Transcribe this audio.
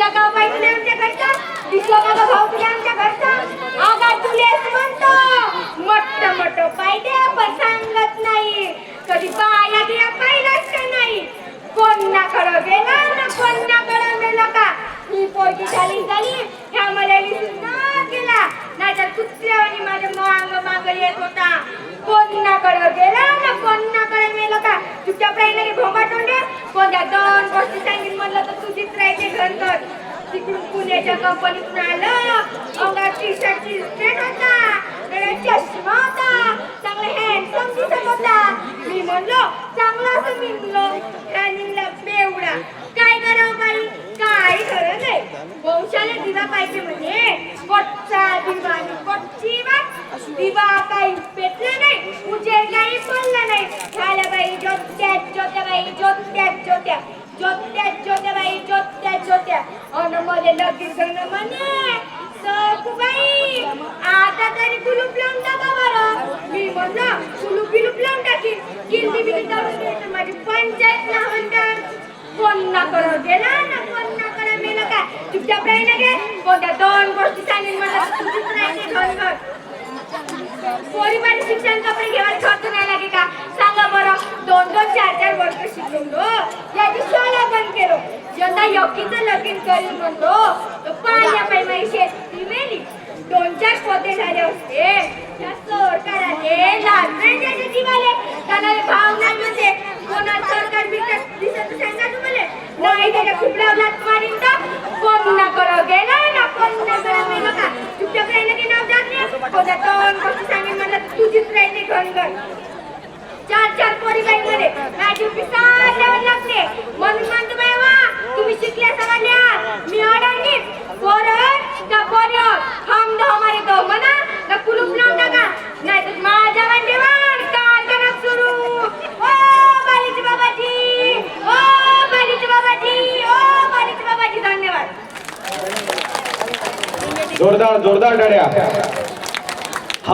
दिसला का बाई तुला आमच्या घरचा दिसला का भाऊ तुला आमच्या घरचा. आगा तुलेच म्हणतो मोठ मोठ पाहिजे पण सांगत नाही. कधी कोणत्या दोन गोष्टी सांगितलं म्हणलं तर तुझीच राहायचे घर घर तिकडून पुण्याच्या कंपनीतून आलं. अंगात टी शर्टची पॅन्ट होता. डोळ्यात चष्मा होता. चांगला हँडसम दिसत होता. मी म्हणलो चांगला असं निघलो. ह्या निघला बेवडा. काय करावं बाई? काय खरं नाही. वंशाला दिला पाहिजे म्हणजे कोटचा दिवा आणि कोटची वाट. विवाह काही पेटला नाही उजेड काही पडला नाही. झाल्या बाई ज्योत्या ज्योत्या बाई ज्योत्या ज्योत्या ज्योत्या ज्योत्या बाई ज्योत्या ज्योत्या अन मले लगीन करणं म्हणे सखूबाई आता तरी कुलूप लावून टाका बरं. मी म्हणलं कुलूप बिलूप लावून टाकीन. किल्ली बिली करून द्यायचं माझी पंचायत ना म्हणतात कोण ना करत गेला ना कोण ना करत मेलं काय चुपचाप राही ना गे. कोणत्या दोन गोष्टी सांगेन मला दोन राहायचे घर शिक्षण कपडे घेवायला खर्च नाही लागे का? सांगा बरं दोन दोन चार चार वर्ष शिकवलो याची शाळा बंद केलो. यंदा योग्यचं लगीन करील म्हणतो तर पाण्या पायी माझी शेती मेली. दोन चार पोते झाले असते. त्या सरकाराने लाजण्याचे जीवाले. त्याला भाव नाही म्हणते कोणाला सरकार बिकट दिसत सांगा तुम्हाला? नाही त्याच्या खूप लावलात मारीन तर कोण ना करो गेला ना कोण ना करो मेलो का चुपचाप राहिलं की नाव जात नाही कोणत्या दोन गोष्टी सांगेन म्हणलं तर तुझीच चार चार पोरी बाई मध्ये माझी पिसाळ द्यावं लागते म्हणून म्हणतो बाईवा तुम्ही शिकल्या सगळ्या मी अडाणी. पोरं त्या पोरीवर हम दो हमारे दो म्हणा ना कुलूप लावून टाका. नाही तर माझ्या मांडीवर कारखाना सुरू. ओ बालीची बाबाजी. ओ बालीची बाबाजी. ओ बालीची बाबाजी. धन्यवाद. जोरदार जोरदार टाळ्या